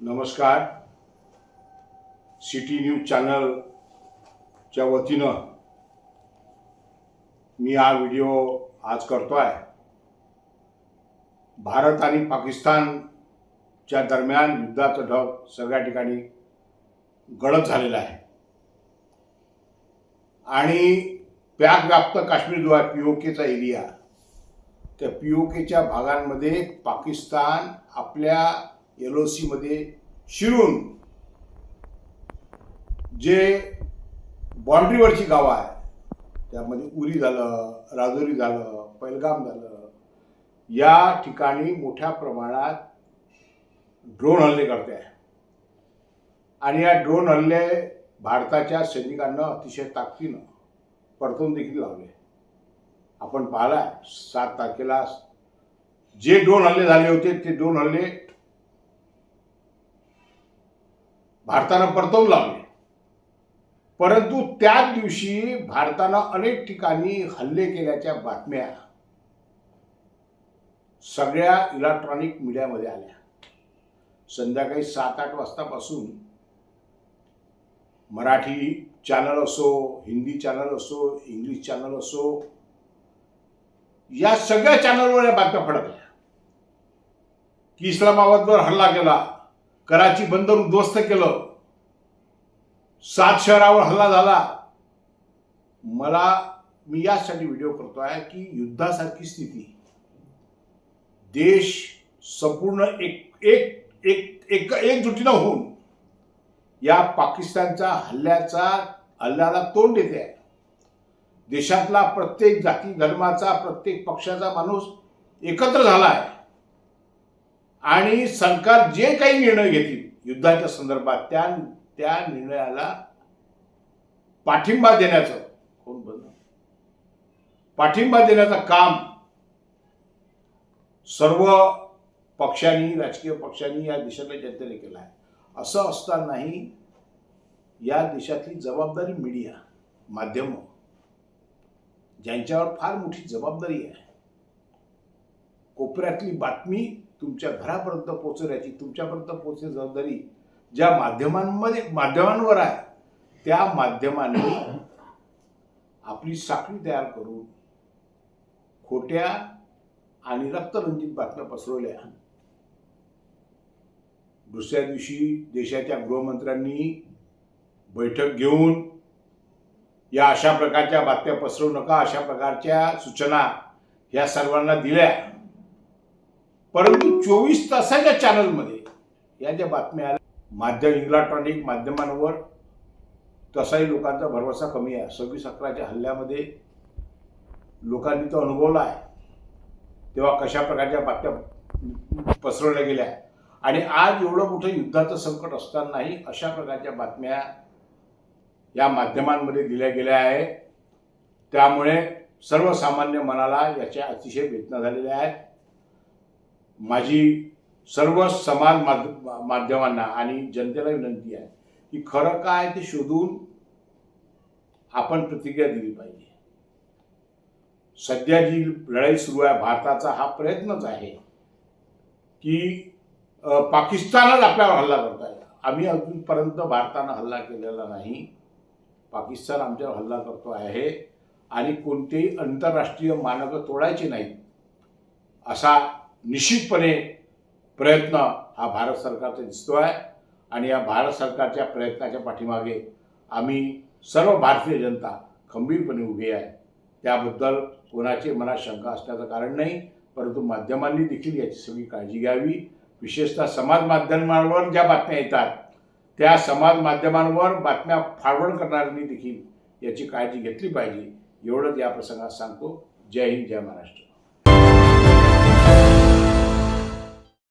नमस्कार. City news चॅनलच्या वतीनं मी हा व्हिडिओ आज करतो आहे भारत आणि पाकिस्तानच्या दरम्यान युद्धाचं ढग सगळ्या ठिकाणी गडद झालेला आहे. आणि पॅक व्याप्त काश्मीर जो आहे पी ओ केचा एरिया त्या पी ओ केच्या भागांमध्ये पाकिस्तान आपल्या एल ओ सीमध्ये शिरून जे बाँड्रीवरची गावं आहे त्यामध्ये उरी झालं राजोरी झालं पैलगाम झालं या ठिकाणी मोठ्या प्रमाणात ड्रोन हल्ले करते आहे. आणि या ड्रोन हल्ले भारताच्या सैनिकांना अतिशय ताकदीनं परतून देखील लावले. आपण पाहिला सात तारखेला जे ड्रोन हल्ले झाले होते ते ड्रोन हल्ले भारतानं परतवून लावले. परंतु त्याच दिवशी भारतानं अनेक ठिकाणी हल्ले केल्याच्या बातम्या सगळ्या इलेक्ट्रॉनिक मीडियामध्ये आल्या. संध्याकाळी सात आठ वाजतापासून मराठी चॅनल असो हिंदी चॅनल असो इंग्लिश चॅनल असो या सगळ्या चॅनलवर या बातम्या फडकल्या. की इस्लामाबादवर हल्ला केला कराची बंदर उद्ध्वस्त केलं. सात शहरावर हल्ला झाला. मला मी यासाठी व्हिडिओ करतो आहे की युद्धासारखी स्थिती. देश संपूर्ण एक एक एक एक एकजुटीनं होऊन या पाकिस्तानच्या हल्ल्याचा हल्ल्याला तोंड देते. आहे देशातला प्रत्येक जाती धर्माचा प्रत्येक पक्षाचा माणूस एकत्र झाला आहे आणि सरकार जे काही निर्णय घेतील युद्धाच्या संदर्भात त्या त्या निर्णयाला पाठिंबा देण्याचं कोण बंद? पाठिंबा देण्याचं काम सर्व पक्षांनी राजकीय पक्षांनी या देशातल्या जनतेने केलं आहे. असं असतानाही या देशातली जबाबदारी मीडिया माध्यम ज्यांच्यावर फार मोठी जबाबदारी आहे कोपऱ्यातली बातमी तुमच्या घरापर्यंत पोहोचवण्याची तुमच्यापर्यंत पोहोचण्याची जबाबदारी ज्या माध्यमांमध्ये माध्यमांवर आहे त्या माध्यमांनी आपली साखळी तयार करून खोट्या आणि रक्तरंजित बातम्या पसरवल्या. दुसऱ्या दिवशी देशाच्या गृहमंत्र्यांनी बैठक घेऊन या अशा प्रकारच्या बातम्या पसरवू नका अशा प्रकारच्या सूचना या सर्वांना दिल्या. परंतु चोवीस तासाच्या चॅनलमध्ये या ज्या बातम्या आल्या माध्यम इलेक्ट्रॉनिक माध्यमांवर तसाही लोकांचा भरवसा कमी आहे. सव्वीस अकराच्या हल्ल्यामध्ये लोकांनी तो अनुभवला आहे. तेव्हा कशा प्रकारच्या बातम्या पसरवल्या गेल्या? आणि आज एवढं मोठं युद्धाचं संकट असतानाही अशा प्रकारच्या बातम्या या माध्यमांमध्ये दिल्या गेल्या आहे त्यामुळे सर्वसामान्य मनाला याच्या अतिशय वेदना झालेल्या आहेत. माझी सर्व समाज माध्य माध्यमांना आणि जनतेला विनंती आहे की खरं काय ते शोधून आपण प्रतिक्रिया दिली पाहिजे. सध्या जी लढाई सुरू आहे भारताचा हा प्रयत्नच आहे की पाकिस्तानच आपल्यावर हल्ला करत आहे. आम्ही अजूनपर्यंत भारतानं हल्ला केलेला नाही. पाकिस्तान आमच्यावर हल्ला करतो आहे आणि कोणतेही आंतरराष्ट्रीय मानकं तोडायची नाहीत असा निश्चितपणे प्रयत्न हा भारत सरकारचा दिसतो आहे आणि या भारत सरकारच्या प्रयत्नाच्या पाठीमागे आम्ही सर्व भारतीय जनता खंबीरपणे उभी आहे. त्याबद्दल कोणाची मनात शंका असण्याचं कारण नाही परंतु माध्यमांनी देखील याची सगळी काळजी घ्यावी. विशेषतः समाज माध्यमांवर ज्या बातम्या येतात त्या समाज माध्यमांवर बातम्या फाळवण करणाऱ्यांनी देखील याची काळजी घेतली पाहिजे. एवढंच या प्रसंगात सांगतो. जय हिंद जय महाराष्ट्र.